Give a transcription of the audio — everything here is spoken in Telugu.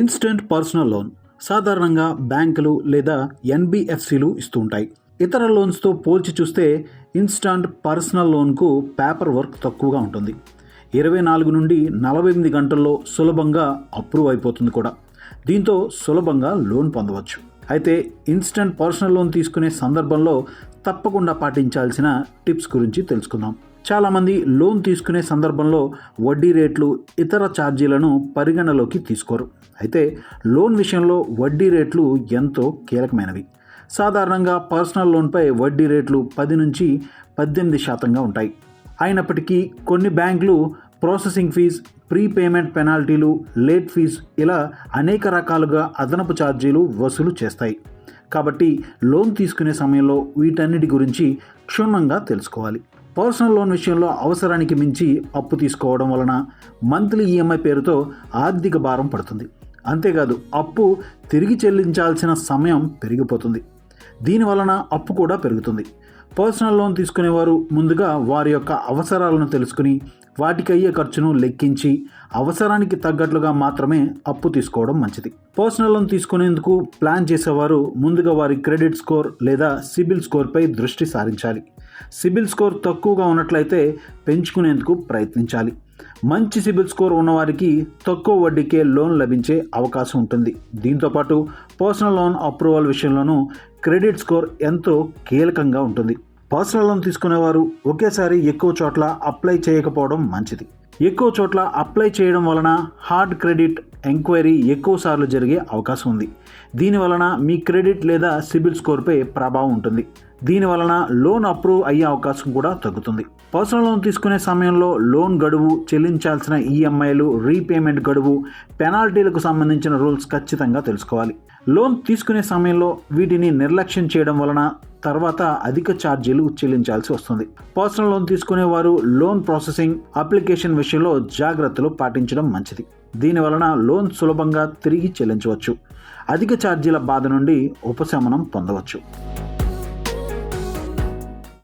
ఇన్స్టెంట్ పర్సనల్ లోన్ సాధారణంగా బ్యాంకులు లేదా ఎన్బిఎఫ్సిలు ఇస్తూ ఉంటాయి ఇతర లోన్స్తో పోల్చి చూస్తే ఇన్స్టాంట్ పర్సనల్ లోన్కు పేపర్ వర్క్ తక్కువగా ఉంటుంది. ఇరవై నాలుగు నుండి నలభై ఎనిమిది గంటల్లో సులభంగా అప్రూవ్ అయిపోతుంది కూడా. దీంతో సులభంగా లోన్ పొందవచ్చు. అయితే ఇన్స్టెంట్ పర్సనల్ లోన్ తీసుకునే సందర్భంలో తప్పకుండా పాటించాల్సిన టిప్స్ గురించి తెలుసుకుందాం. చాలామంది లోన్ తీసుకునే సందర్భంలో వడ్డీ రేట్లు ఇతర ఛార్జీలను పరిగణలోకి తీసుకోరు. అయితే లోన్ విషయంలో వడ్డీ రేట్లు ఎంతో కీలకమైనవి. సాధారణంగా పర్సనల్ లోన్పై వడ్డీ రేట్లు పది నుంచి పద్దెనిమిది శాతంగా ఉంటాయి. అయినప్పటికీ కొన్ని బ్యాంకులు ప్రాసెసింగ్ ఫీజ్ ప్రీపేమెంట్ పెనాల్టీలు లేట్ ఫీజ్ ఇలా అనేక రకాలుగా అదనపు ఛార్జీలు వసూలు చేస్తాయి. కాబట్టి లోన్ తీసుకునే సమయంలో వీటన్నిటి గురించి క్షుణ్ణంగా తెలుసుకోవాలి. పర్సనల్ లోన్ విషయంలో అవసరానికి మించి అప్పు తీసుకోవడం వలన మంత్లీ ఈఎంఐ పేరుతో ఆర్థిక భారం పడుతుంది. అంతేకాదు అప్పు తిరిగి చెల్లించాల్సిన సమయం పెరిగిపోతుంది. దీని వలన అప్పు కూడా పెరుగుతుంది. పర్సనల్ లోన్ తీసుకునేవారు ముందుగా వారి యొక్క అవసరాలను తెలుసుకుని వాటికి అయ్యే ఖర్చును లెక్కించి అవసరానికి తగ్గట్లుగా మాత్రమే అప్పు తీసుకోవడం మంచిది. పర్సనల్ లోన్ తీసుకునేందుకు ప్లాన్ చేసేవారు ముందుగా వారి క్రెడిట్ స్కోర్ లేదా సిబిల్ స్కోర్పై దృష్టి సారించాలి. సిబిల్ స్కోర్ తక్కువగా ఉన్నట్లయితే పెంచుకునేందుకు ప్రయత్నించాలి. మంచి సిబిల్ స్కోర్ ఉన్నవారికి తక్కువ వడ్డీకే లోన్ లభించే అవకాశం ఉంటుంది. దీంతోపాటు పర్సనల్ లోన్ అప్రూవల్ విషయంలోనూ క్రెడిట్ స్కోర్ ఎంతో కీలకంగా ఉంటుంది. పర్సనల్ లోన్ తీసుకునేవారు ఒకేసారి ఎక్కువ చోట్ల అప్లై చేయకపోవడం మంచిది. ఎక్కువ చోట్ల అప్లై చేయడం వలన హార్డ్ క్రెడిట్ ఎంక్వైరీ ఎక్కువ సార్లు జరిగే అవకాశం ఉంది. దీని వలన మీ క్రెడిట్ లేదా సిబిల్ స్కోర్పై ప్రభావం ఉంటుంది. దీని వలన లోన్ అప్రూవ్ అయ్యే అవకాశం కూడా తగ్గుతుంది. పర్సనల్ లోన్ తీసుకునే సమయంలో లోన్ గడువు చెల్లించాల్సిన ఈఎంఐలు రీపేమెంట్ గడువు పెనాల్టీలకు సంబంధించిన రూల్స్ ఖచ్చితంగా తెలుసుకోవాలి. లోన్ తీసుకునే సమయంలో వీటిని నిర్లక్ష్యం చేయడం వలన తర్వాత అధిక ఛార్జీలు చెల్లించాల్సి వస్తుంది. పర్సనల్ లోన్ తీసుకునే వారు లోన్ ప్రాసెసింగ్ అప్లికేషన్ విషయంలో జాగ్రత్తలు పాటించడం మంచిది. దీని వలన లోన్ సులభంగా తిరిగి చెల్లించవచ్చు. అధిక ఛార్జీల బాధ నుండి ఉపశమనం పొందవచ్చు.